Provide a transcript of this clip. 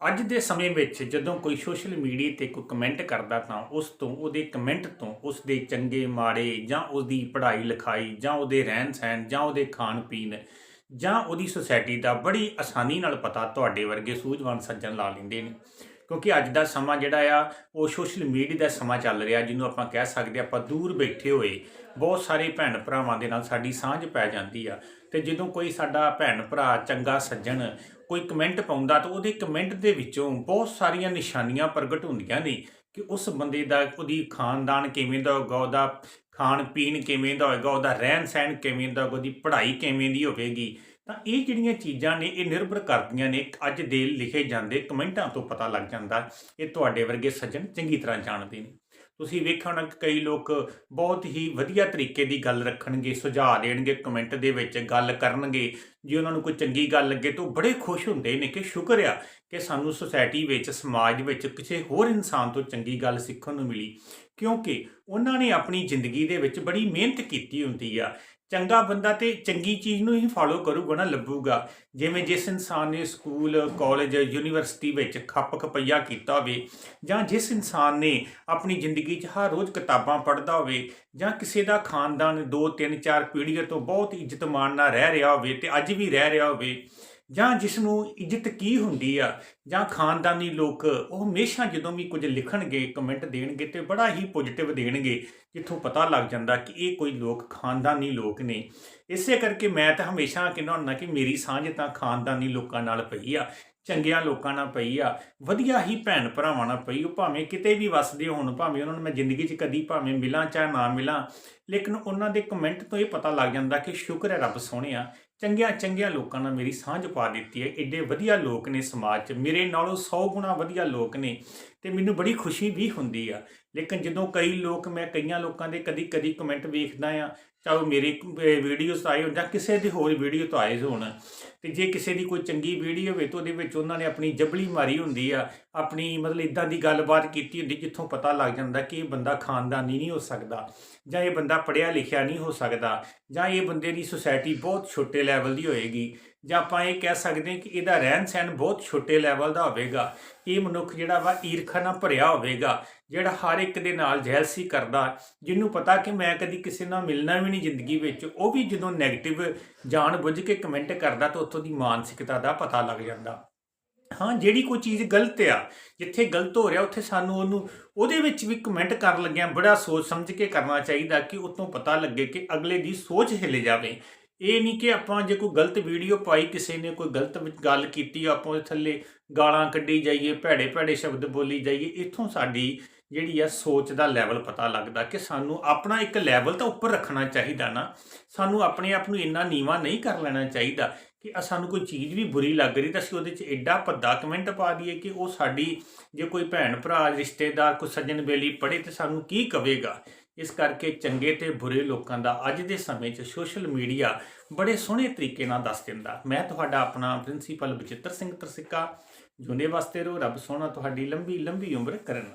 ਅੱਜ ਦੇ ਸਮੇਂ ਵਿੱਚ ਜਦੋਂ ਕੋਈ ਸੋਸ਼ਲ ਮੀਡੀਆ ਤੇ ਕੋਈ ਕਮੈਂਟ ਕਰਦਾ ਤਾਂ ਉਸ ਤੋਂ, ਉਹਦੇ ਕਮੈਂਟ ਤੋਂ ਉਸ ਦੇ ਚੰਗੇ ਮਾੜੇ ਜਾਂ ਉਹਦੀ ਪੜ੍ਹਾਈ ਲਿਖਾਈ ਜਾਂ ਉਹਦੇ ਰਹਿਣ ਸਹਿਣ ਜਾਂ ਉਹਦੇ ਖਾਣ ਪੀਣ ਜਾਂ ਉਹਦੀ ਸੁਸਾਇਟੀ ਦਾ ਬੜੀ ਆਸਾਨੀ ਨਾਲ ਪਤਾ ਤੁਹਾਡੇ ਵਰਗੇ ਸੂਝਵਾਨ ਸੱਜਣ ਲਾ ਲੈਂਦੇ ਨੇ। ਕਿਉਂਕਿ ਅੱਜ ਦਾ ਸਮਾਂ ਜਿਹੜਾ ਆ, ਉਹ ਸੋਸ਼ਲ ਮੀਡੀਆ ਦਾ ਸਮਾਂ ਚੱਲ ਰਿਹਾ, ਜਿਹਨੂੰ ਆਪਾਂ ਕਹਿ ਸਕਦੇ ਆਪਾਂ ਦੂਰ ਬੈਠੇ ਹੋਏ। ਬਹੁਤ ਸਾਰੇ ਭੈਣ ਭਰਾਵਾਂ ਦੇ ਨਾਲ ਸਾਡੀ ਸਾਂਝ ਪੈ ਜਾਂਦੀ ਆ। ਤੇ ਜਦੋਂ ਕੋਈ ਸਾਡਾ ਭੈਣ ਭਰਾ, ਚੰਗਾ ਸੱਜਣ ਕੋਈ ਕਮੈਂਟ ਪਾਉਂਦਾ, ਤਾਂ ਉਹਦੇ ਕਮੈਂਟ ਦੇ ਵਿੱਚੋਂ ਬਹੁਤ ਸਾਰੀਆਂ ਨਿਸ਼ਾਨੀਆਂ ਪ੍ਰਗਟ ਹੁੰਦੀਆਂ ਨੇ ਕਿ ਉਸ ਬੰਦੇ ਦਾ, ਉਹਦੀ ਖਾਨਦਾਨ ਕਿਵੇਂ ਦਾ ਹੋਗਾ ਉਹਦਾ ਖਾਣ ਪੀਣ ਕਿਵੇਂ ਦਾ ਹੋਏਗਾ, ਉਹਦਾ ਰਹਿਣ ਸਹਿਣ ਕਿਵੇਂ ਦਾ ਹੋਗਾ ਉਹਦੀ ਪੜ੍ਹਾਈ ਕਿਵੇਂ ਦੀ ਹੋਵੇਗੀ। ਤਾਂ ਇਹ ਜਿਹੜੀਆਂ ਚੀਜ਼ਾਂ ਨੇ, ਇਹ ਨਿਰਭਰ ਕਰਦੀਆਂ ਨੇ, ਅੱਜ ਦੇ ਲਿਖੇ ਜਾਂਦੇ ਕਮੈਂਟਾਂ ਤੋਂ ਪਤਾ ਲੱਗ ਜਾਂਦਾ ਇਹ ਤੁਹਾਡੇ ਵਰਗੇ ਸੱਜਣ ਚੰਗੀ ਤਰ੍ਹਾਂ ਜਾਣਦੇ ਨੇ। ਤੁਸੀਂ ਵੇਖਣਾ ਕਿ ਕਈ ਲੋਕ ਬਹੁਤ ਹੀ ਵਧੀਆ ਤਰੀਕੇ ਦੀ ਗੱਲ ਰੱਖਣਗੇ, ਸੁਝਾਅ ਦੇਣਗੇ, ਕਮੈਂਟ ਦੇ ਵਿੱਚ ਗੱਲ ਕਰਨਗੇ ਜੇ ਉਹਨਾਂ ਨੂੰ ਕੋਈ ਚੰਗੀ ਗੱਲ ਲੱਗੇ ਤਾਂ ਉਹ ਬੜੇ ਖੁਸ਼ ਹੁੰਦੇ ਨੇ ਕਿ ਸ਼ੁਕਰ ਆ ਕਿ ਸਾਨੂੰ ਸੁਸਾਇਟੀ ਵਿੱਚ, ਸਮਾਜ ਵਿੱਚ ਕਿਸੇ ਹੋਰ ਇਨਸਾਨ ਤੋਂ ਚੰਗੀ ਗੱਲ ਸਿੱਖਣ ਨੂੰ ਮਿਲੀ। ਕਿਉਂਕਿ ਉਹਨਾਂ ਨੇ ਆਪਣੀ ਜ਼ਿੰਦਗੀ ਦੇ ਵਿੱਚ ਬੜੀ ਮਿਹਨਤ ਕੀਤੀ ਹੁੰਦੀ ਆ। ਚੰਗਾ ਬੰਦਾ ਤੇ ਚੰਗੀ ਚੀਜ਼ ਨੂੰ ਹੀ ਫਾਲੋ ਕਰੂਗਾ ਨਾ, ਲੱਭੂਗਾ। ਜਿਵੇਂ ਜਿਸ ਇਨਸਾਨ ਨੇ ਸਕੂਲ ਕਾਲਜ ਯੂਨੀਵਰਸਿਟੀ ਵਿੱਚ ਖੱਪ ਖਪਈਆ ਕੀਤਾ ਹੋਵੇ ਜਾਂ ਜਿਸ ਇਨਸਾਨ ਨੇ ਆਪਣੀ ਜ਼ਿੰਦਗੀ 'ਚ ਹਰ ਰੋਜ਼ ਕਿਤਾਬਾਂ ਪੜ੍ਹਦਾ ਹੋਵੇ ਜਾਂ ਕਿਸੇ ਦਾ ਖਾਨਦਾਨ 2 3 4 ਪੀੜ੍ਹੀਆਂ ਤੋਂ ਬਹੁਤ ਇੱਜ਼ਤ ਮਾਣ ਨਾਲ ਰਹਿ ਰਿਹਾ ਹੋਵੇ ਤੇ ਅੱਜ ਵੀ ਰਹਿ ਰਿਹਾ ਹੋਵੇ ਜਾਂ ਜਿਸ ਨੂੰ ਇੱਜ਼ਤ ਕੀ ਹੁੰਦੀ ਆ ਜਾਂ ਖਾਨਦਾਨੀ ਲੋਕ ਉਹ ਹਮੇਸ਼ਾ ਜਦੋਂ ਵੀ ਕੁਝ ਲਿਖਣਗੇ ਕਮੈਂਟ ਦੇਣਗੇ ਤੇ ਬੜਾ ਹੀ ਪੋਜ਼ਿਟਿਵ ਦੇਣਗੇ, ਜਿੱਥੋਂ ਪਤਾ ਲੱਗ ਜਾਂਦਾ ਕਿ ਇਹ ਕੋਈ ਲੋਕ ਖਾਨਦਾਨੀ ਲੋਕ ਨੇ। ਇਸੇ ਕਰਕੇ ਮੈਂ ਤਾਂ ਹਮੇਸ਼ਾ ਕਹਿੰਦਾ ਹੁੰਦਾ ਕਿ ਮੇਰੀ ਸਾਂਝ ਤਾਂ ਖਾਨਦਾਨੀ ਲੋਕਾਂ ਨਾਲ ਪਈ ਆ, ਚੰਗਿਆਂ ਲੋਕਾਂ ਨਾਲ ਪਈ ਆ, ਵਧੀਆ ਹੀ ਭੈਣ ਭਰਾਵਾਂ ਨਾਲ ਪਈ ਉਹ ਭਾਵੇਂ ਕਿਤੇ ਵੀ ਵਸਦੇ ਹੋਣ, ਭਾਵੇਂ ਉਹਨਾਂ ਨੂੰ ਮੈਂ ਜ਼ਿੰਦਗੀ 'ਚ ਕਦੀ ਭਾਵੇਂ ਮਿਲਾਂ ਚਾਹੇ ਨਾ ਮਿਲਾਂ, ਲੇਕਿਨ ਉਹਨਾਂ ਦੇ ਕਮੈਂਟ ਤੋਂ ਇਹ ਪਤਾ ਲੱਗ ਜਾਂਦਾ ਕਿ ਸ਼ੁਕਰ ਹੈ ਰੱਬ ਸੋਹਣਿਆ ਚੰਗਿਆਂ ਚੰਗਿਆਂ ਲੋਕਾਂ ਨਾਲ ਮੇਰੀ ਸਾਂਝ ਪਾ ਦਿੱਤੀ ਹੈ। ਏਡੇ ਵਧੀਆ ਲੋਕ ਨੇ ਸਮਾਜ 'ਚ, ਮੇਰੇ ਨਾਲੋਂ 100 ਗੁਣਾ ਵਧੀਆ ਲੋਕ ਨੇ ਤੇ ਮੈਨੂੰ ਬੜੀ ਖੁਸ਼ੀ ਵੀ ਹੁੰਦੀ ਆ। ਲੇਕਿਨ ਜਦੋਂ ਕਈ ਲੋਕ, ਮੈਂ ਕਈਆਂ ਲੋਕਾਂ ਦੇ ਕਦੀ ਕਦੀ ਕਮੈਂਟ ਵੇਖਦਾ ਆ, ਚਾਹੇ ਉਹ ਮੇਰੀ ਵੀਡੀਓਸ ਆਏ ਹੋਣ ਜਾਂ ਕਿਸੇ ਦੀ ਹੋਰ ਵੀਡੀਓ ਤੋਂ ਆਏ ਹੋਣ, ਤੇ ਜੇ ਕਿਸੇ ਦੀ ਕੋਈ ਚੰਗੀ ਵੀਡੀਓ ਹੋਵੇ ਤਾਂ ਉਹਦੇ ਵਿੱਚ ਉਹਨਾਂ ਨੇ ਆਪਣੀ ਜਬਲੀ ਮਾਰੀ ਹੁੰਦੀ ਆ, ਆਪਣੀ ਮਤਲਬ ਇਦਾਂ ਦੀ ਗੱਲਬਾਤ ਕੀਤੀ ਹੁੰਦੀ ਜਿੱਥੋਂ ਪਤਾ ਲੱਗ ਜਾਂਦਾ ਕਿ ਇਹ ਬੰਦਾ ਖਾਨਦਾਨੀ ਨਹੀਂ ਹੋ ਸਕਦਾ ਜਾਂ ਇਹ ਬੰਦਾ ਪੜਿਆ ਲਿਖਿਆ ਨਹੀਂ ਹੋ ਸਕਦਾ ਜਾਂ ਇਹ ਬੰਦੇ ਦੀ ਸੁਸਾਇਟੀ ਬਹੁਤ ਛੋਟੇ ਲੈਵਲ ਦੀ ਹੋਏਗੀ। ਜਾਂ ਆਪਾਂ ਇਹ ਕਹਿ ਸਕਦੇ ਹਾਂ ਕਿ ਇਹਦਾ ਰਹਿਣ ਸਹਿਣ ਬਹੁਤ ਛੋਟੇ ਲੈਵਲ ਦਾ ਹੋਵੇਗਾ। ਇਹ ਮਨੁੱਖ ਜਿਹੜਾ ਵਾ ਈਰਖਾ ਨਾਲ ਭਰਿਆ ਹੋਵੇਗਾ, ਜਿਹੜਾ ਹਰ ਇੱਕ ਦੇ ਨਾਲ ਜੈਲਸੀ ਕਰਦਾ, ਜਿਹਨੂੰ ਪਤਾ ਕਿ ਮੈਂ ਕਦੀ ਕਿਸੇ ਨਾਲ ਮਿਲਣਾ ਵੀ ਨਹੀਂ ਜ਼ਿੰਦਗੀ ਵਿੱਚ, ਉਹ ਵੀ ਜਦੋਂ 네ਗੇਟਿਵ ਜਾਣ ਬੁੱਝ ਕੇ ਕਮੈਂਟ ਕਰਦਾ ਤਾਂ ਉੱਥੋਂ ਦੀ ਮਾਨਸਿਕਤਾ ਦਾ ਪਤਾ ਲੱਗ ਜਾਂਦਾ। ਹਾਂ, ਜਿਹੜੀ ਕੋਈ ਚੀਜ਼ ਗਲਤ ਆ, ਜਿੱਥੇ ਗਲਤ ਹੋ ਰਿਹਾ, ਉੱਥੇ ਸਾਨੂੰ ਉਹਨੂੰ, ਉਹਦੇ ਵਿੱਚ ਵੀ ਕਮੈਂਟ ਕਰਨ ਲੱਗਿਆ ਬੜਾ ਸੋਚ ਸਮਝ ਕੇ ਕਰਨਾ ਚਾਹੀਦਾ ਕਿ ਉਤੋਂ ਪਤਾ ਲੱਗੇ ਕਿ ਅਗਲੇ ਦੀ ਸੋਚ ਹਿੱਲ ਜਾਵੇ। ਇਹ ਨਹੀਂ ਕਿ ਆਪਾਂ ਜੇ ਕੋਈ ਗਲਤ ਵੀਡੀਓ ਪਾਈ, ਕਿਸੇ ਨੇ ਕੋਈ ਗਲਤ ਗੱਲ ਕੀਤੀ, ਆਪਾਂ ਉਹਦੇ ਥੱਲੇ ਗਾਲਾਂ ਕੱਢੀ ਜਾਈਏ, ਭੈੜੇ ਭੈੜੇ ਸ਼ਬਦ ਬੋਲੀ ਜਾਈਏ, ਇੱਥੋਂ ਸਾਡੀ ਜਿਹੜੀ ਆ ਸੋਚ ਦਾ ਲੈਵਲ ਪਤਾ ਲੱਗਦਾ ਕਿ ਸਾਨੂੰ ਆਪਣਾ ਇੱਕ ਲੈਵਲ ਤਾਂ ਉੱਪਰ ਰੱਖਣਾ ਚਾਹੀਦਾ ਨਾ। ਸਾਨੂੰ ਆਪਣੇ ਆਪ ਨੂੰ ਇੰਨਾ ਨੀਵਾ ਨਹੀਂ ਕਰ ਲੈਣਾ ਚਾਹੀਦਾ ਕਿ ਸਾਨੂੰ ਕੋਈ ਚੀਜ਼ ਵੀ ਬੁਰੀ ਲੱਗ ਰਹੀ ਤਾਂ ਅਸੀਂ ਉਹਦੇ 'ਚ ਐਡਾ ਭੱਦਾ ਕਮੈਂਟ ਪਾ ਦਈਏ ਕਿ ਉਹ ਸਾਡੀ ਜੇ ਕੋਈ ਭੈਣ ਭਰਾ, ਰਿਸ਼ਤੇਦਾਰ, ਕੋਈ ਸੱਜਣ ਬੇਲੀ ਪੜੇ ਤੇ ਸਾਨੂੰ ਕੀ ਕਵੇਗਾ? ਇਸ ਕਰਕੇ ਚੰਗੇ ਤੇ ਬੁਰੇ ਲੋਕਾਂ ਦਾ ਅੱਜ ਦੇ ਸਮੇਂ 'ਚ ਸੋਸ਼ਲ ਮੀਡੀਆ ਬੜੇ ਸੋਹਣੇ ਤਰੀਕੇ ਨਾਲ ਦੱਸ ਦਿੰਦਾ। ਮੈਂ ਤੁਹਾਡਾ ਆਪਣਾ ਪ੍ਰਿੰਸੀਪਲ ਬਚਿੱਤਰ ਸਿੰਘ ਤਰਸਿੱਕਾ। ਜੁਨੇ ਵਾਸਤੇ ਰੋ ਰੱਬ ਸੋਹਣਾ ਤੁਹਾਡੀ ਲੰਬੀ ਲੰਬੀ ਉਮਰ ਕਰਨ।